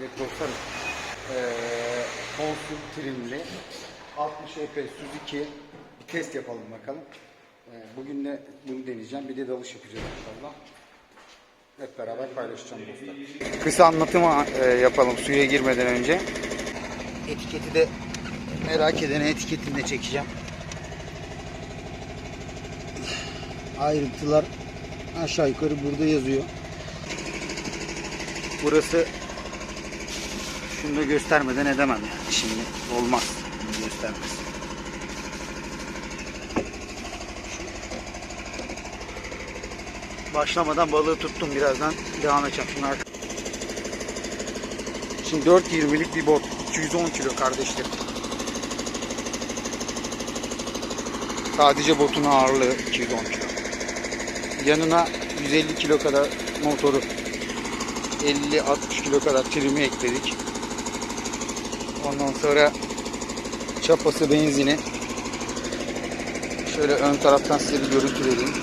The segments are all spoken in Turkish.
Evet dostlarım. Ee, Konsul trimli 60 EP Suzuki bir test yapalım bakalım. Ee, bugün de bunu deneyeceğim. Bir de dalış yapacağız inşallah. Hep beraber paylaşacağım dostlar. Kısa anlatımı e, yapalım suya girmeden önce. Etiketi de merak edene etiketini de çekeceğim. Ayrıntılar aşağı yukarı burada yazıyor. Burası şunu da göstermeden edemem yani. Şimdi olmaz. Bunu göstermez. Başlamadan balığı tuttum. Birazdan devam edeceğim. Şunu arka- Şimdi 4.20'lik bir bot. 210 kilo kardeşlerim. Sadece botun ağırlığı 210 kilo. Yanına 150 kilo kadar motoru 50-60 kilo kadar trimi ekledik. Ondan sonra çapası benzini şöyle ön taraftan size bir görüntü vereyim.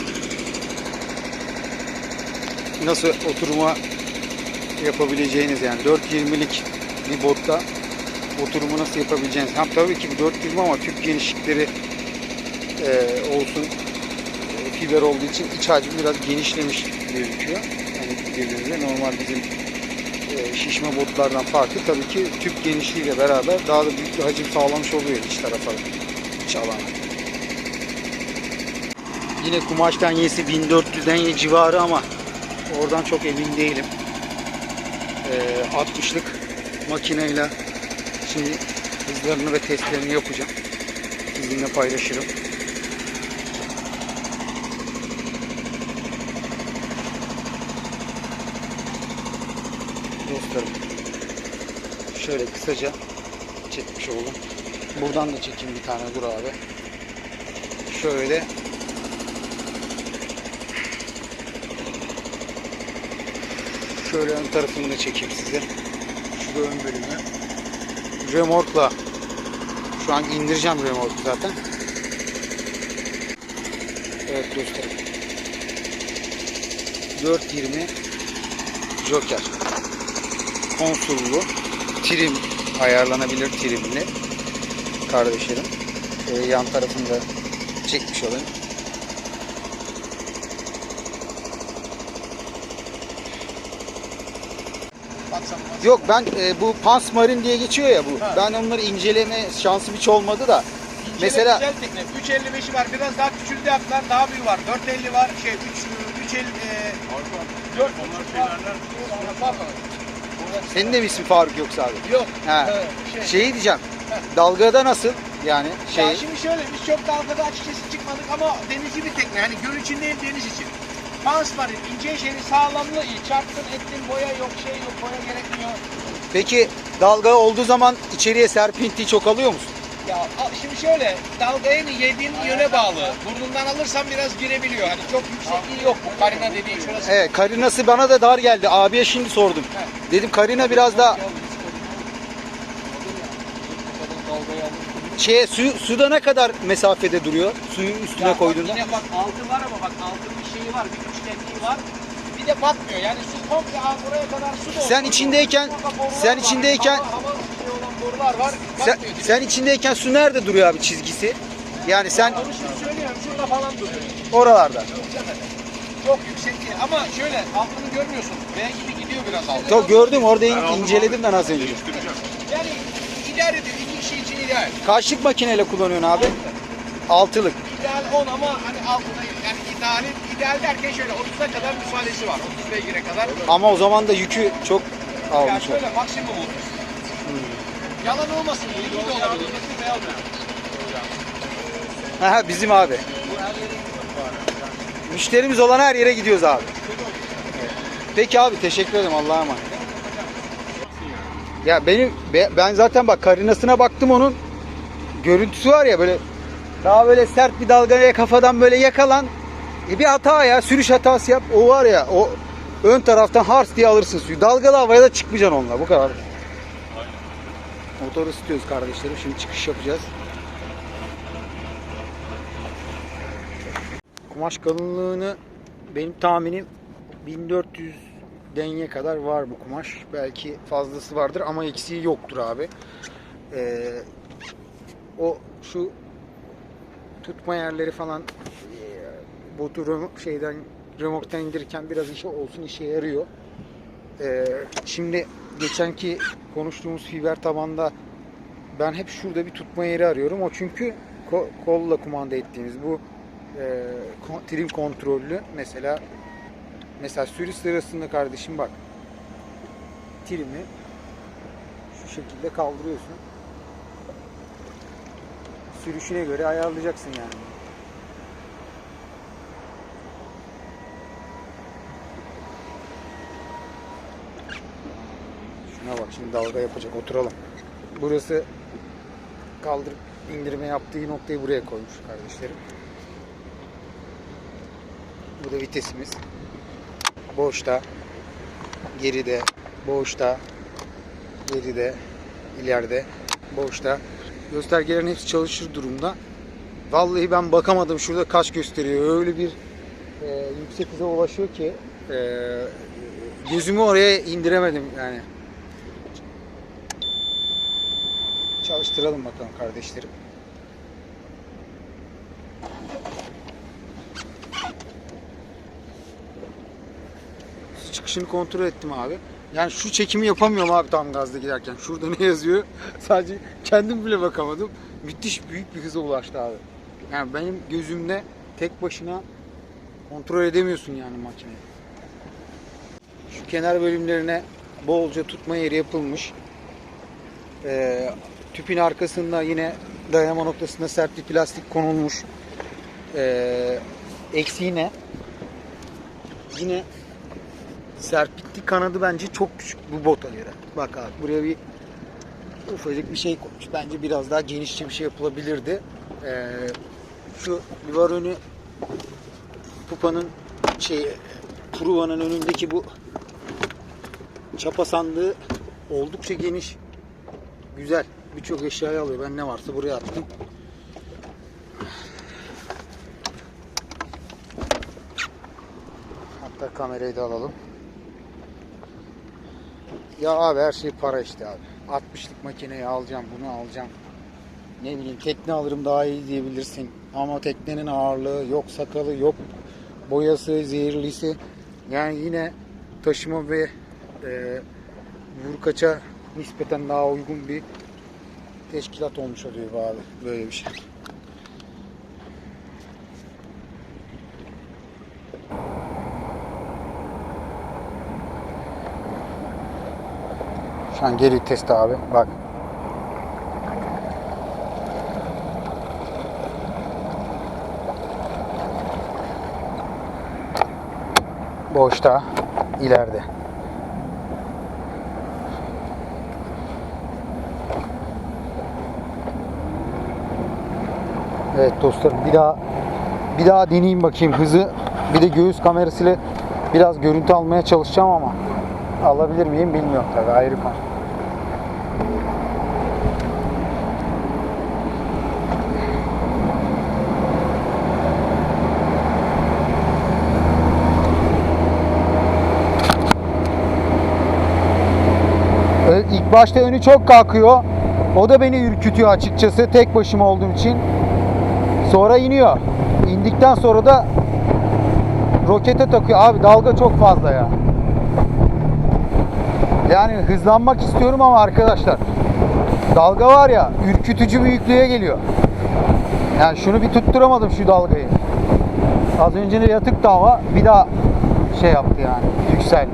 Nasıl oturuma yapabileceğiniz yani 4.20'lik bir botta oturumu nasıl yapabileceğiniz. Hem tabii ki bu 4.20 ama tüp genişlikleri e, olsun e, fiber olduğu için iç hacmi biraz genişlemiş gözüküyor. Yani normal bizim şişme botlardan farklı. Tabii ki tüp genişliğiyle beraber daha da büyük bir hacim sağlamış oluyor iç tarafa, iç alana. Yine kumaştan yesi 1400'den ye civarı ama oradan çok emin değilim. E, 60'lık makineyle şimdi hızlarını ve testlerini yapacağım. Sizinle paylaşırım. dostlarım. Şöyle kısaca çekmiş oldum. Buradan da çekeyim bir tane dur abi. Şöyle Şöyle ön tarafını da çekeyim size. Şu da ön bölümü. Remorkla şu an indireceğim remorku zaten. Evet dostlarım. 420 Joker konsullu trim ayarlanabilir trimli kardeşlerim. Şöyle yan tarafını da çekmiş olayım. Yok ben e, bu Pansmarin diye geçiyor ya bu. Ha. Ben onları inceleme şansım hiç olmadı da. Mesela güzel tekne. 3.55'i var. Biraz daha küçüldü yaptılar. Daha büyük var. 4.50 var. Şey 3 3.50 e, 4 var. Pardon. Senin de mi ismin Faruk yoksa abi? Yok. Ha. Ee, şey. Şeyi diyeceğim. Dalgada nasıl? Yani şey Ya şimdi şöyle biz çok dalgada açıkçası çıkmadık ama denizci bir tekne. Hani göl için değil deniz için. Pansmarin ince şeyi sağlamlığı iyi. Çarptın ettin boya yok şey yok boya gerekmiyor. Peki dalga olduğu zaman içeriye serpinti çok alıyor musun? Ya şimdi şöyle dalgayı yediğin yöne bağlı. Burnundan alırsan biraz girebiliyor. Hani çok yüksekliği yok bu karina dediğin şurası. Evet karinası bana da dar geldi. Abiye şimdi sordum. Dedim karina biraz da şeye su, suda ne kadar mesafede duruyor? Suyu üstüne Ya bak koyduğunda. Yine bak altı var ama bak altın bir şeyi var, bir üçgenliği var. Bir de batmıyor. Yani su komple ha, buraya kadar su doldu. Sen içindeyken- sen var. içindeyken- hava, hava şey olan borular var. Sen, sen içindeyken su nerede duruyor abi çizgisi? Yani sen Onu şimdi söylüyorum. Şurada falan duruyor. oralarda. Çok yüksek değil. Ama şöyle altını görmüyorsun. V gibi gidiyor biraz altı. Çok gördüm orada in- inceledim ben az önce. Yani idare ediyor. İki kişi için ideal. Kaçlık makineyle kullanıyorsun abi? Altılık. İdeal 10 ama hani altına yani ideali ideal derken şöyle 30'a kadar müsaadesi var. 30 beygire kadar. Ama o zaman da yükü çok Ya almış. şöyle maksimum 30. Yalan olmasın de olabilir. Kesin beyaz yani. Ha bizim abi. Müşterimiz olan her yere gidiyoruz abi. Peki abi teşekkür ederim Allah'a emanet. Ya benim be- ben zaten bak karinasına baktım onun görüntüsü var ya böyle daha böyle sert bir dalgaya kafadan böyle yakalan e bir hata ya sürüş hatası yap o var ya o ön taraftan hars diye alırsın suyu. Dalgalı havaya da çıkmayacaksın onunla bu kadar. Motoru ısıtıyoruz kardeşlerim şimdi çıkış yapacağız. Kumaş kalınlığını benim tahminim 1400 denye kadar var bu kumaş. Belki fazlası vardır ama eksiği yoktur abi. Ee, o şu tutma yerleri falan e, botu remo- şeyden remorktan indirirken biraz işe olsun işe yarıyor. Ee, şimdi geçenki konuştuğumuz fiber tabanda ben hep şurada bir tutma yeri arıyorum. O çünkü ko- kolla kumanda ettiğimiz bu e, trim kontrollü mesela mesela sürüş sırasında kardeşim bak trimi şu şekilde kaldırıyorsun. Sürüşüne göre ayarlayacaksın yani. Şuna bak şimdi dalga yapacak oturalım. Burası kaldırıp indirme yaptığı noktayı buraya koymuş kardeşlerim. Burada vitesimiz. Boşta, geride, boşta, geride, ileride, boşta. Göstergelerin hepsi çalışır durumda. Vallahi ben bakamadım şurada kaç gösteriyor. Öyle bir e, yüksek hıza ulaşıyor ki e, gözümü oraya indiremedim yani. Çalıştıralım bakalım kardeşlerim. Su çıkışını kontrol ettim abi. Yani şu çekimi yapamıyorum abi tam gazda giderken. Şurada ne yazıyor? Sadece kendim bile bakamadım. Müthiş büyük bir hıza ulaştı abi. Yani benim gözümde tek başına kontrol edemiyorsun yani makineyi. Şu kenar bölümlerine bolca tutma yeri yapılmış. Ee, tüpün arkasında yine dayama noktasında sert bir plastik konulmuş. Ee, eksiği ne? Yine serpikli kanadı bence çok küçük bu bota göre. Bak abi buraya bir ufacık bir şey koymuş. Bence biraz daha genişçe bir şey yapılabilirdi. Ee, şu livar önü pupanın şey Pruva'nın önündeki bu çapa sandığı oldukça geniş. Güzel. Birçok eşyayı alıyor. Ben ne varsa buraya attım. Hatta kamerayı da alalım. Ya abi her şey para işte abi. 60'lık makineyi alacağım, bunu alacağım. Ne bileyim tekne alırım daha iyi diyebilirsin. Ama teknenin ağırlığı yok sakalı yok boyası zehirlisi. Yani yine taşıma ve e, vurkaça nispeten daha uygun bir teşkilat olmuş oluyor abi. Böyle bir şey. Şu an geri test abi. Bak. Boşta. ileride. Evet dostlarım bir daha bir daha deneyeyim bakayım hızı. Bir de göğüs kamerasıyla biraz görüntü almaya çalışacağım ama alabilir miyim bilmiyorum tabii ayrı konu. Evet, ilk başta önü çok kalkıyor. O da beni ürkütüyor açıkçası tek başıma olduğum için. Sonra iniyor. İndikten sonra da rokete takıyor. Abi dalga çok fazla ya. Yani hızlanmak istiyorum ama arkadaşlar dalga var ya ürkütücü büyüklüğe geliyor. Yani şunu bir tutturamadım şu dalgayı. Az önce de yatıktı ama bir daha şey yaptı yani yükseldi.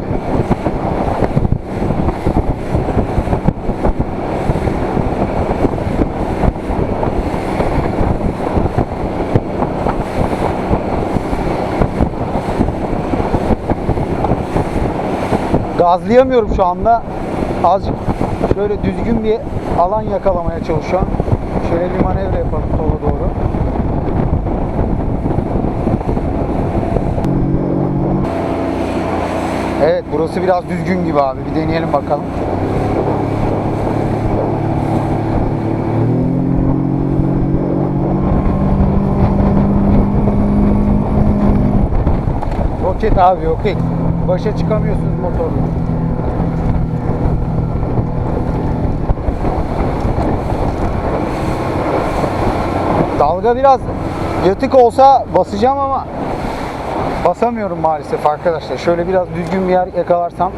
Gazlayamıyorum şu anda. Azıcık şöyle düzgün bir alan yakalamaya çalışıyorum. Şöyle bir manevra yapalım sola doğru. Evet burası biraz düzgün gibi abi. Bir deneyelim bakalım. Roket abi roket. Başa çıkamıyorsunuz motorla. Dalga biraz yatık olsa basacağım ama basamıyorum maalesef arkadaşlar. Şöyle biraz düzgün bir yer yakalarsam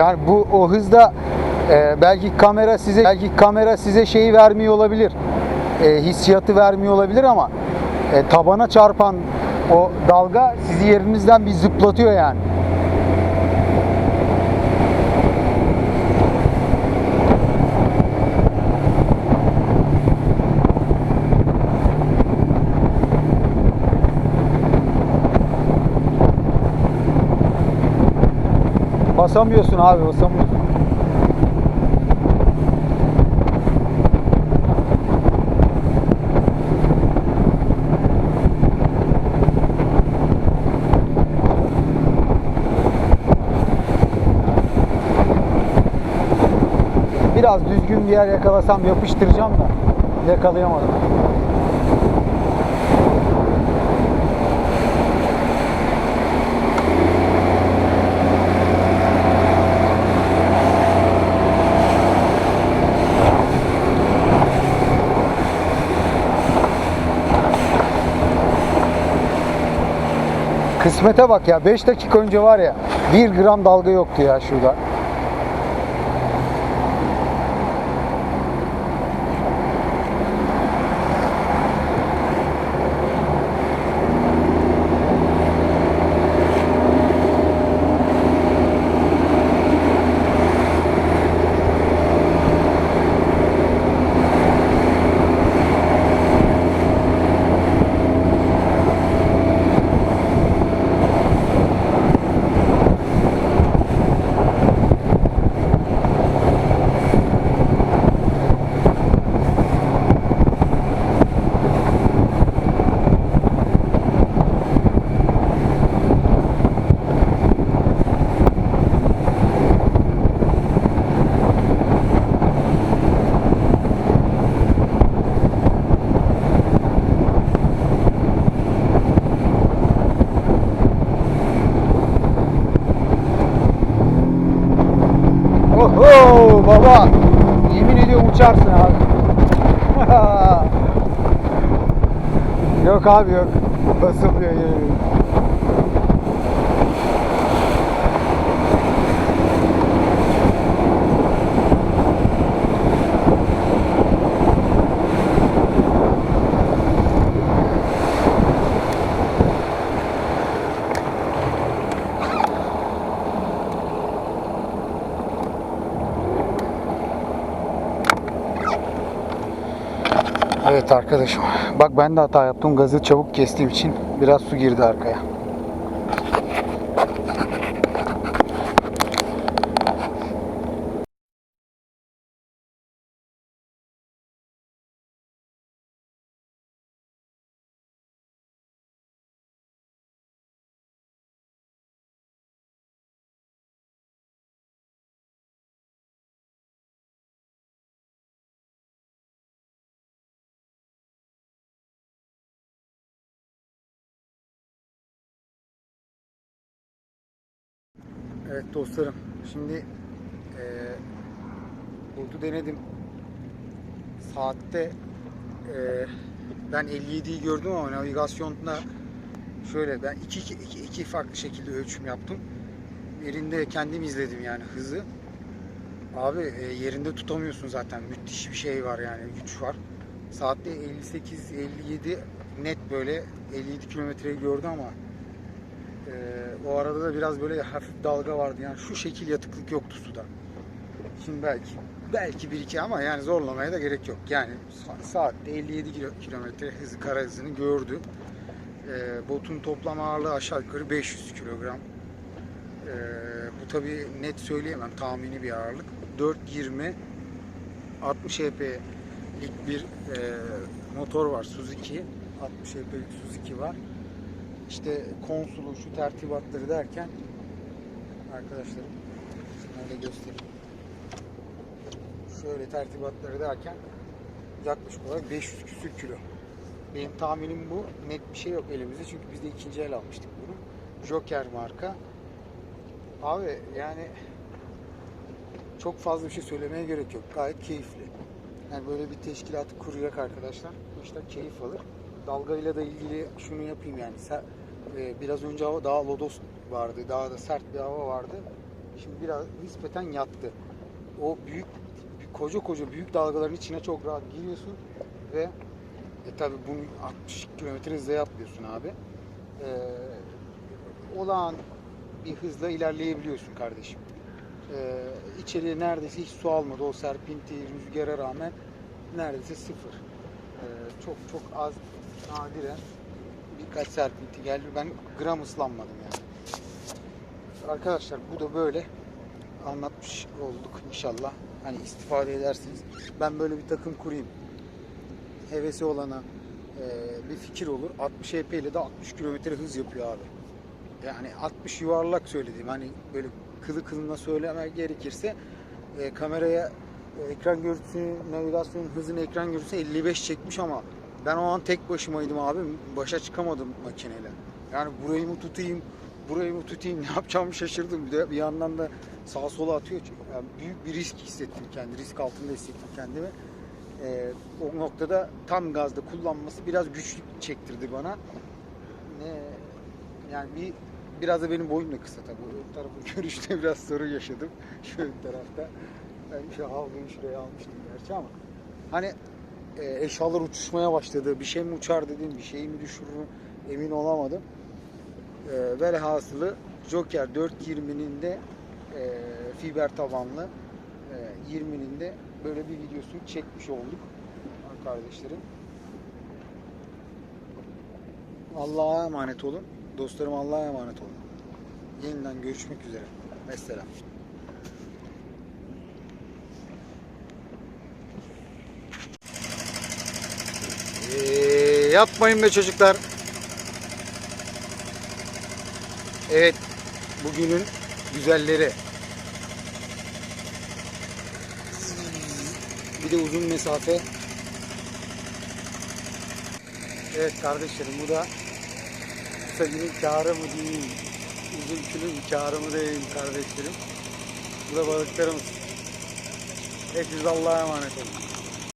Yani bu o hızda e, belki kamera size belki kamera size şeyi vermiyor olabilir. E, hissiyatı vermiyor olabilir ama e, tabana çarpan o dalga sizi yerinizden bir zıplatıyor yani. Basamıyorsun abi basamıyorsun. Biraz düzgün bir yer yakalasam yapıştıracağım da yakalayamadım. Kısmete bak ya 5 dakika önce var ya 1 gram dalga yoktu ya şurada. Abi. yok abi yok. Basılmıyor yemin Evet arkadaşım. Bak ben de hata yaptım. Gazı çabuk kestiğim için biraz su girdi arkaya. Evet dostlarım. Şimdi eee buldu denedim. Saatte eee, ben 57'yi gördüm ama navigasyonda şöyle ben iki, iki, iki, iki farklı şekilde ölçüm yaptım. Birinde kendim izledim yani hızı. Abi e, yerinde tutamıyorsun zaten. Müthiş bir şey var yani güç var. Saatte 58 57 net böyle 57 kilometreyi gördü ama ee, o arada da biraz böyle hafif dalga vardı. Yani şu şekil yatıklık yoktu suda. Şimdi belki belki bir iki ama yani zorlamaya da gerek yok. Yani sa- saatte 57 kilo- kilometre hızı kara hızını gördü. Ee, botun toplam ağırlığı aşağı yukarı 500 kilogram. Ee, bu tabi net söyleyemem tahmini bir ağırlık. 420 60 HP'lik bir e, motor var Suzuki. 60 HP'lik Suzuki var. İşte konsulu şu tertibatları derken arkadaşlarım şöyle göstereyim. Şöyle tertibatları derken yaklaşık olarak 500 küsür kilo. Benim tahminim bu. Net bir şey yok elimizde çünkü biz de ikinci el almıştık bunu. Joker marka. Abi yani çok fazla bir şey söylemeye gerek yok. Gayet keyifli. Yani böyle bir teşkilatı kuracak arkadaşlar. Bu işten keyif alır. Dalgayla da ilgili şunu yapayım yani. Ser- e, biraz önce hava daha lodos vardı. Daha da sert bir hava vardı. Şimdi biraz nispeten yattı. O büyük koca koca büyük dalgaların içine çok rahat giriyorsun ve e tabi bunu 60 km hızla yapmıyorsun abi. E, olağan bir hızla ilerleyebiliyorsun kardeşim. E, içeriye neredeyse hiç su almadı. O serpinti rüzgara rağmen neredeyse sıfır. E, çok çok az nadiren birkaç serpinti geldi. Ben gram ıslanmadım yani. Arkadaşlar bu da böyle anlatmış olduk inşallah. Hani istifade edersiniz. Ben böyle bir takım kurayım. Hevesi olana e, bir fikir olur. 60 EP ile de 60 kilometre hız yapıyor abi. Yani 60 yuvarlak söylediğim hani böyle kılı kılına söyleme gerekirse e, kameraya e, ekran görüntüsü, navigasyon hızını ekran görüntüsü 55 çekmiş ama ben o an tek başımaydım abi. Başa çıkamadım makineyle. Yani burayı mı tutayım, burayı mı tutayım ne yapacağımı şaşırdım. Bir, de bir yandan da sağa sola atıyor. Yani büyük bir risk hissettim kendi. Risk altında hissettim kendimi. Ee, o noktada tam gazda kullanması biraz güçlük çektirdi bana. Ne yani bir biraz da benim boyum da kısa tabii. Ön tarafın görüşte biraz sorun yaşadım. Şu ön tarafta. Ben şu havluyu şuraya almıştım gerçi ama hani e, eşyalar uçuşmaya başladı. Bir şey mi uçar dedim, bir şey mi düşürür emin olamadım. E, velhasılı Joker 420'nin de e, fiber tabanlı e, 20'nin de böyle bir videosunu çekmiş olduk kardeşlerim. Allah'a emanet olun. Dostlarım Allah'a emanet olun. Yeniden görüşmek üzere. Vesselam. Yapmayın be çocuklar. Evet, bugünün güzelleri. Bir de uzun mesafe. Evet kardeşlerim bu da kısa günün kârı mı diyeyim, uzun günün kârı mı diyeyim kardeşlerim. Bu da balıklarımız. Hepiniz Allah'a emanet olun.